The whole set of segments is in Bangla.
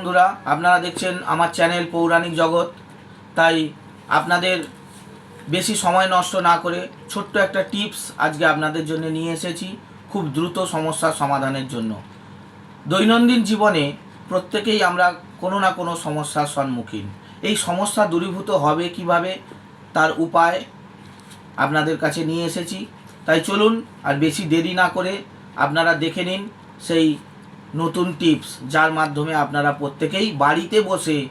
বন্ধুরা, আপনারা দেখছেন আমার চ্যানেল পৌরাণিক জগৎ। তাই আপনাদের বেশি সময় নষ্ট না করে ছোট্ট একটা টিপস আজকে আপনাদের জন্য নিয়ে এসেছি খুব দ্রুত সমস্যার সমাধানের জন্য। দৈনন্দিন জীবনে প্রত্যেকেই আমরা কোনো না কোনো সমস্যার সম্মুখীন। এই সমস্যা দূরীভূত হবে কীভাবে? তার উপায় আপনাদের কাছে নিয়ে এসেছি। তাই চলুন আর বেশি দেরি না করে আপনারা দেখে নিন সেই নতুন টিপস, যার মাধ্যমে আপনারা প্রত্যেকেই বাড়িতে বসে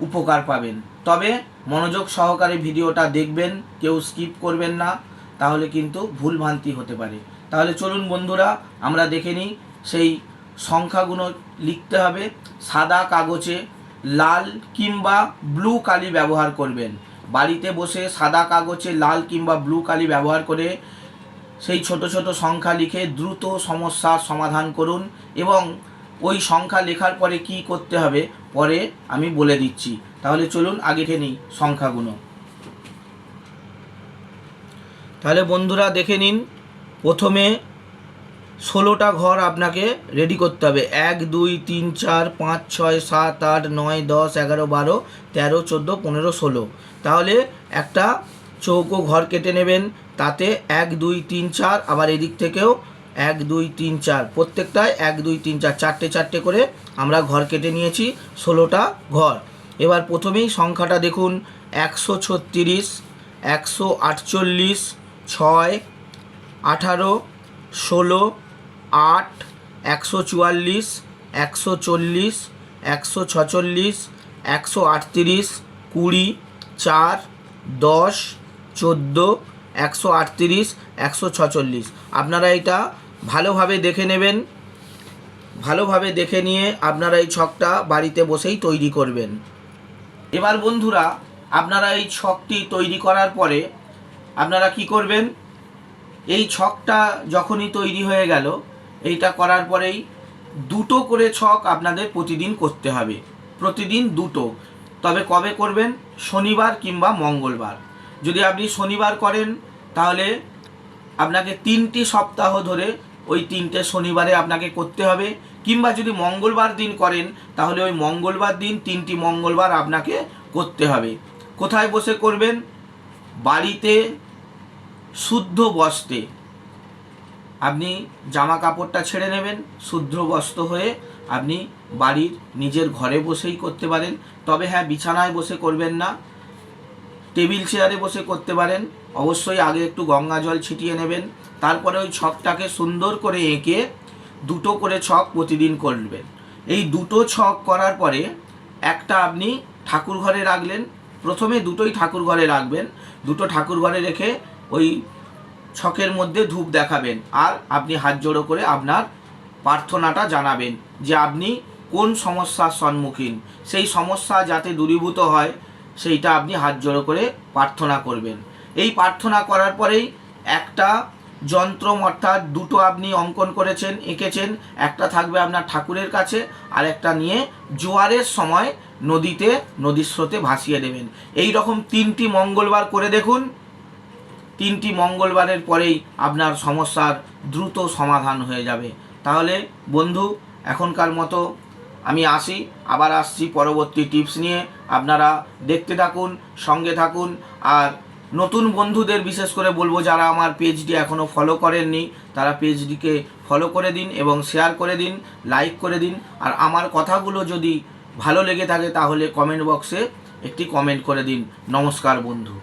উপকার পাবেন। তবে মনোযোগ সহকারে ভিডিওটা দেখবেন, কেউ স্কিপ করবেন না, তাহলে কিন্তু ভুলভ্রান্তি হতে পারে। তাহলে চলুন বন্ধুরা, আমরা দেখে নিই, সেই সংখ্যাগুলো লিখতে হবে। সাদা কাগজে লাল কিংবা ব্লু কালি ব্যবহার করবেন। বাড়িতে বসে সাদা কাগজে লাল কিংবা ব্লু কালি ব্যবহার করে সেই ছোট ছোট সংখ্যা লিখে দ্রুত সমস্যার সমাধান করুন এবং ওই সংখ্যা লেখার পরে কি করতে হবে, পরে আমি বলে দিচ্ছি। তাহলে চলুন আগে নিই সংখ্যাগুলো। তাহলে বন্ধুরা দেখে নিন, প্রথমে ষোলোটা ঘর আপনাকে রেডি করতে হবে। এক, দুই, তিন, চার, পাঁচ, ছয়, সাত, আট, নয়, দশ, এগারো, বারো, তেরো, চোদ্দ, পনেরো, ষোলো। তাহলে একটা চৌকো ঘর কেটে নেবেন তাতে এক, দুই, তিন, চার, আবার এদিক থেকেও এক, দুই, তিন, চার। প্রত্যেকটায় এক, দুই, তিন, চার, চারটে চারটে করে আমরা ঘর কেটে নিয়েছি, ষোলোটা ঘর। এবার প্রথমেই সংখ্যাটা দেখুন, একশো ছত্রিশ, একশো আটচল্লিশ, ছয়, আঠারো, ষোলো, আট, একশো চুয়াল্লিশ, একশো চল্লিশ, একশো ছচল্লিশ, একশো আটত্রিশ, কুড়ি, চার, দশ, চোদ্দ একশো আটত্রিশ, একশো ছচল্লিশ। আপনারা এটা ভালোভাবে দেখে নেবেন। ভালোভাবে দেখে নিয়ে আপনারা এই ছকটা বাড়িতে বসেই তৈরি করবেন। এবার বন্ধুরা, আপনারা এই ছকটি তৈরি করার পরে আপনারা কি করবেন? এই ছকটা যখনই তৈরি হয়ে গেল, এইটা করার পরেই দুটো করে ছক আপনাদের প্রতিদিন করতে হবে। প্রতিদিন দুটো। তবে কবে করবেন? শনিবার কিংবা মঙ্গলবার। যদি আপনি শনিবার করেন, তাহলে আপনাকে তিনটি সপ্তাহ ধরে ওই তিনটে শনিবারে আপনাকে করতে হবে। কিংবা যদি মঙ্গলবার দিন করেন, তাহলে ওই মঙ্গলবার দিন তিনটি মঙ্গলবার আপনাকে করতে হবে। কোথায় বসে করবেন? বাড়িতে শুদ্ধ বস্ত্রে। আপনি জামা কাপড়টা ছেড়ে নেবেন, শুদ্ধ বস্ত্র হয়ে আপনি বাড়ির নিজের ঘরে বসেই করতে পারেন। তবে হ্যাঁ বিছানায় বসে করবেন না। টেবিল চেয়ারে বসে করতে পারেন। অবশ্যই আগে একটু গঙ্গা জল ছিটিয়ে নেবেন। তারপরে ওই ছকটাকে সুন্দর করে এঁকে দুটো করে ছক প্রতিদিন করবেন। এই দুটো ছক করার পরে একটা আপনি ঠাকুর ঘরে রাখলেন। প্রথমে দুটোই ঠাকুর ঘরে রাখবেন। দুটো ঠাকুর ঘরে রেখে ওই ছকের মধ্যে ধূপ দেখাবেন আর আপনি হাত জোড়ো করে আপনার প্রার্থনাটা জানাবেন যে আপনি কোন সমস্যার সম্মুখীন। সেই সমস্যা যাতে দূরীভূত হয় সেইটা আপনি হাত জোড়ো করে প্রার্থনা করবেন। এই প্রার্থনা করার পরেই একটা যন্ত্র অর্থাৎ দুটো আপনি অঙ্কন করেছেন, এঁকেছেন, একটা থাকবে আপনার ঠাকুরের কাছে, আর একটা নিয়ে জোয়ারের সময় নদীতে, নদীর স্রোতে ভাসিয়ে দেবেন। এই রকম তিনটি মঙ্গলবার করে দেখুন। তিনটি মঙ্গলবারের পরেই আপনার সমস্যার দ্রুত সমাধান হয়ে যাবে। তাহলে বন্ধু, এখনকার মতো আমি আসি, আবার আসছি পরবর্তী টিপস নিয়ে। আপনারা দেখতে থাকুন, সঙ্গে থাকুন। আর নতুন বন্ধুদের বিশেষ করে বলব, যারা আমার পেজটি এখনও ফলো করেননি, তারা পেজটিকে ফলো করে দিন এবং শেয়ার করে দিন লাইক করে দিন। আর আমার কথাগুলো যদি ভালো লেগে থাকে, তাহলে কমেন্ট বক্সে একটি কমেন্ট করে দিন। নমস্কার বন্ধু।